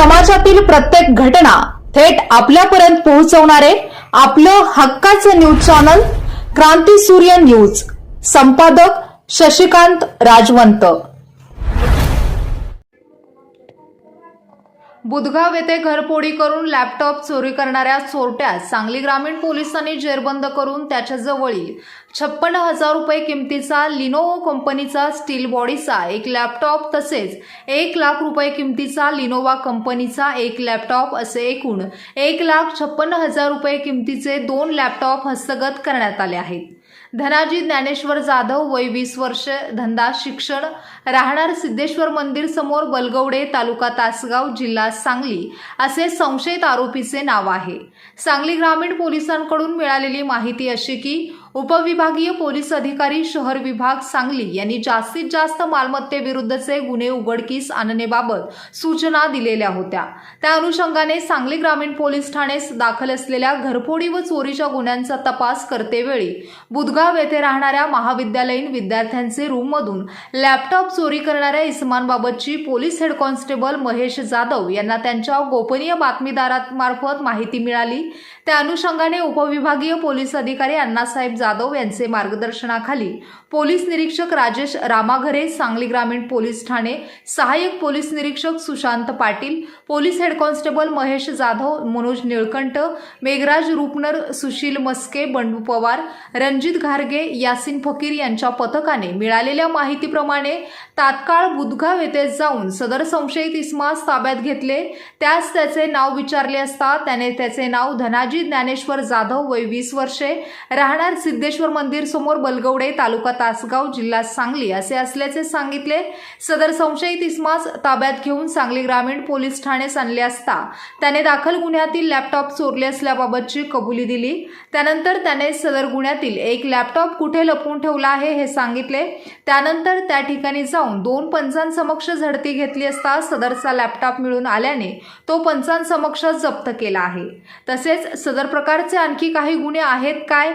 समाजातील प्रत्येक घटना थेट आपल्यापर्यंत पोहोचवणारे आपलं हक्काचं न्यूज चॅनल क्रांती सूर्य न्यूज. संपादक शशिकांत राजवंत. बुधगाव येथे घरफोडी करून लॅपटॉप चोरी करणाऱ्या चोरट्यास सांगली ग्रामीण पोलिसांनी जेरबंद करून त्याच्याजवळील छप्पन्न हजार रुपये किमतीचा लिनोवो कंपनीचा स्टील बॉडीचा एक लॅपटॉप तसेच एक लाख रुपये किमतीचा लिनोवा कंपनीचा एक लॅपटॉप असे एकूण एक लाख छप्पन्न हजार रुपये किमतीचे दोन लॅपटॉप हस्तगत करण्यात आले आहेत. धनाजी ज्ञानेश्वर जाधव वय वीस वर्ष धंदा शिक्षण राहणार सिद्धेश्वर मंदिर समोर बलगवडे तालुका तासगाव जिल्हा सांगली असे संशयित आरोपीचे नाव आहे. सांगली ग्रामीण पोलिसांकडून मिळालेली माहिती अशी की उपविभागीय पोलीस अधिकारी शहर विभाग सांगली यांनी जास्तीत जास्त मालमत्तेविरुद्धचे गुन्हे उघडकीस आणण्याबाबत सूचना दिलेल्या होत्या. त्या अनुषंगाने सांगली ग्रामीण पोलीस ठाणे दाखल असलेल्या घरफोडी व चोरीच्या गुन्ह्यांचा तपास करतेवेळी बुधगाव येथे राहणाऱ्या महाविद्यालयीन विद्यार्थ्यांचे रूममधून लॅपटॉप चोरी करणाऱ्या इसमांबाबतची police head constable Mahesh Jadhav यांना त्यांच्या गोपनीय बातमीदारामार्फत माहिती मिळाली. त्या अनुषंगाने उपविभागीय पोलीस अधिकारी अण्णासाहेब जाधव यांचे मार्गदर्शनाखाली पोलीस निरीक्षक राजेश रामाघरे सांगली ग्रामीण पोलीस ठाणे सहाय्यक पोलीस निरीक्षक Sushant Patil police head constable Mahesh Jadhav Manoj Nilkanth Meghraj Rupnar Sushil Maske Bandu Pawar Ranjit घारगे Yasin Fakir यांच्या पथकाने मिळालेल्या माहितीप्रमाणे तात्काळ बुधगाव येथे जाऊन सदर संशयित इस्मास ताब्यात घेतले. त्यास त्याचे नाव विचारले असता त्याने त्याचे नाव धनाजी ज्ञानेश्वर जाधव वय वीस वर्षे राहणार सिद्धेश्वर मंदिर समोर बलगवडे तालुका तासगाव जिल्हा सांगली असे असल्याचे सांगितले. सदर संशयित इस्मास ताब्यात घेऊन सांगली ग्रामीण पोलीस ठाण्यास आणले असता त्याने दाखल गुन्ह्यातील लॅपटॉप चोरले असल्याबाबतची कबुली दिली. त्यानंतर त्याने सदर गुन्ह्यातील एक लॅपटॉप कुठे लपवून ठेवला आहे हे सांगितले. त्यानंतर त्या ठिकाणी जाऊन दोन पंचांसमक्ष झडती घेतली असता सदरचा लॅपटॉप मिळून आल्याने तो पंचांसमक्ष जप्त केला आहे. तसेच सदर प्रकारचे आणखी काही गुन्हे आहेत काय?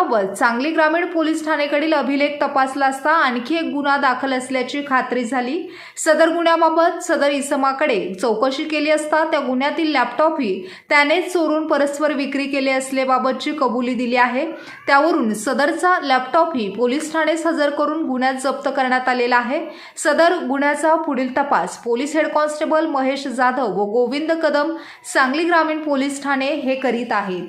याबाबत सांगली ग्रामीण पोलीस ठाणेकडील अभिलेख तपासला असता आणखी एक गुन्हा दाखल असल्याची खात्री झाली. सदर गुन्ह्याबाबत सदर इसमाकडे चौकशी केली असता त्या गुन्ह्यातील लॅपटॉपही त्यानेच चोरून परस्पर विक्री केली असल्याबाबतची कबुली दिली आहे. त्यावरून सदरचा लॅपटॉपही पोलीस ठाणेस हजर करून गुन्ह्यात जप्त करण्यात आलेला आहे. सदर गुन्ह्याचा पुढील तपास police head constable Mahesh Jadhav व गोविंद कदम सांगली ग्रामीण पोलीस ठाणे हे करीत आहेत.